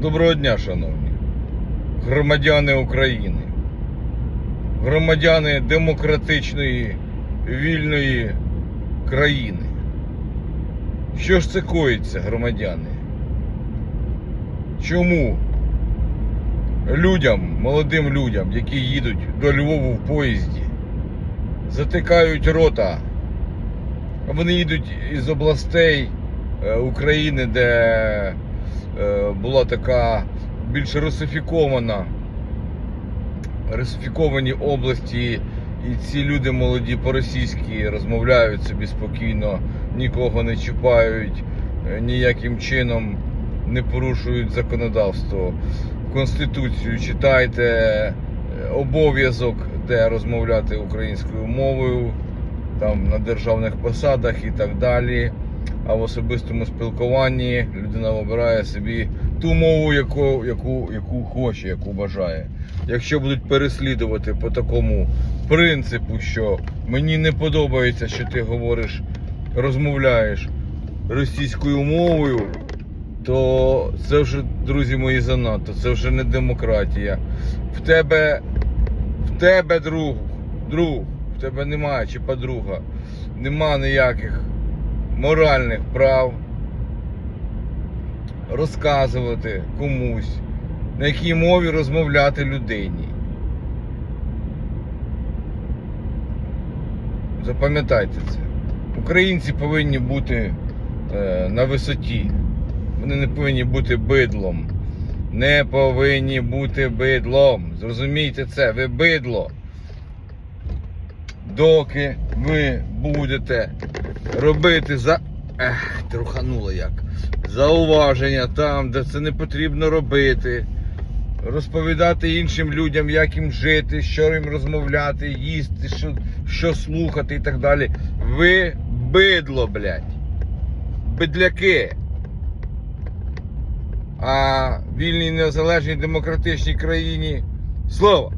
Доброго дня, шановні громадяни України, громадяни демократичної вільної країни. Що ж це коїться, громадяни? Чому людям, молодим людям, які їдуть до Львову в поїзді, затикають рота? Вони їдуть із областей е, України, де була така більш русифікована, русифіковані області, і ці люди молоді по-російськи розмовляють собі спокійно, нікого не чіпають, е, ніяким чином не порушують законодавство. Конституцію читайте, е, обов'язок, де розмовляти українською мовою, там на державних посадах і так далі. А в особистому спілкуванні людина обирає собі ту мову, яку, яку, яку хоче, яку бажає. Якщо будуть переслідувати по такому принципу, що мені не подобається, що ти говориш, розмовляєш російською мовою, то це вже, друзі мої, занадто, це вже не демократія. В тебе, в тебе друг, друг, в тебе немає чи подруга, нема ніяких моральних прав розказувати комусь, на якій мові розмовляти людині. Запам'ятайте це. Українці повинні бути е, на висоті. Вони не повинні бути бидлом. Не повинні бути бидлом. Зрозумійте це, ви бидло. Доки ви будете робити за. Ех, трухануло як. Зауваження там, де це не потрібно робити. Розповідати іншим людям, як їм жити, що їм розмовляти, їсти, що, що слухати і так далі. Ви бидло, блядь. Бидляки. А вільній незалежній демократичній країні слово.